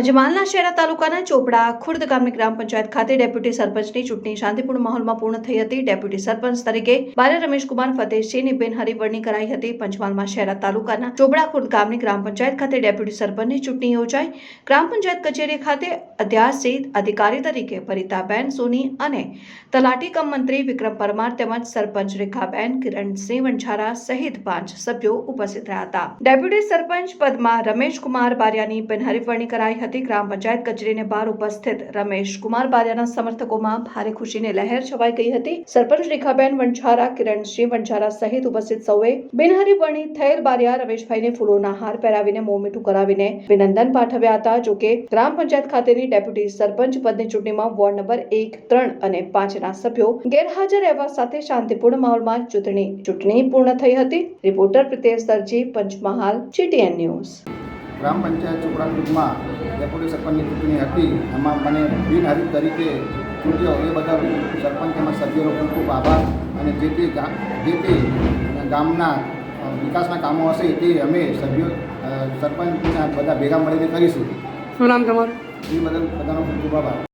પંચમહાલના શહેરા તાલુકાના ચોપડા ખુર્દ ગામની ગ્રામ પંચાયત ખાતે ડેપ્યુટી સરપંચની ચૂંટણી શાંતિપૂર્ણ માહોલમાં પૂર્ણ થઈ હતી. ડેપ્યુટી સરપંચ તરીકે બારે રમેશકુમાર ફતેહસિંહની બેન વરણી કરાઈ હતી. પંચમહાલમાં શહેરા તાલુકાના ચોપડા ખુર્દ ગામની ગ્રામ પંચાયત ખાતે ડેપ્યુટી સરપંચની ચૂંટણી યોજાઈ. ગ્રામ પંચાયત કચેરી ખાતે અધ્યાસિત અધિકારી તરીકે પરિતાબેન સોની અને તલાટી કમ મંત્રી વિક્રમ પરમાર તેમજ સરપંચ રેખાબેન કિરણસિંહ વંછારા સહિત પાંચ સભ્યો ઉપસ્થિત રહ્યા હતા. ડેપ્યુટી સરપંચ પદમાં રમેશકુમાર બારિયાની બેન વરણી કરાઈ હતી. ગ્રામ પંચાયત કચેરીને બહાર ઉપસ્થિત રમેશકુમાર બારિયાના સમર્થકોમાં ભારે ખુશીની લહેર છવાઈ ગઈ હતી. સરપંચ રેખાબેન વંછારા, કિરણસિંહ વંછારા સહિત ઉપસ્થિત સૌએ બિનહરી વરણી થયેલ બારિયા રમેશભાઈને ફૂલોના હાર પહેરાવીને મોં મીઠું કરાવીને અભિનંદન પાઠવ્યા હતા. જોકે ગ્રામ પંચાયત ખાતેની ડેપ્યુટી સરપંચ પદની ચૂંટણીમાં વોર્ડ નંબર એક, ત્રણ અને પાંચના સભ્યો ગેરહાજર રહેવા સાથે શાંતિપૂર્ણ માહોલમાં ચૂંટણી ચૂંટણી પૂર્ણ થઈ હતી. રિપોર્ટર પ્રિતેશ સરજી પંચમહાલ, જીટીએન ન્યૂઝ. ગ્રામ પંચાયત ચોપડા ગ્રુપમાં ડેપ્યુટી સરપંચની ચૂંટણી હતી. એમાં મને બિનહરીફ તરીકે ચૂંટ્યો. એ બધા સરપંચ તેમજ સભ્યોનો ખૂબ ખૂબ આભાર. અને જે તે જે તે ગામના વિકાસના કામો હશે તે અમે સભ્યો સરપંચના બધા ભેગા મળીને કરીશું. શું નામ તમારું? એ બદલ બધાનો ખૂબ ખૂબ આભાર.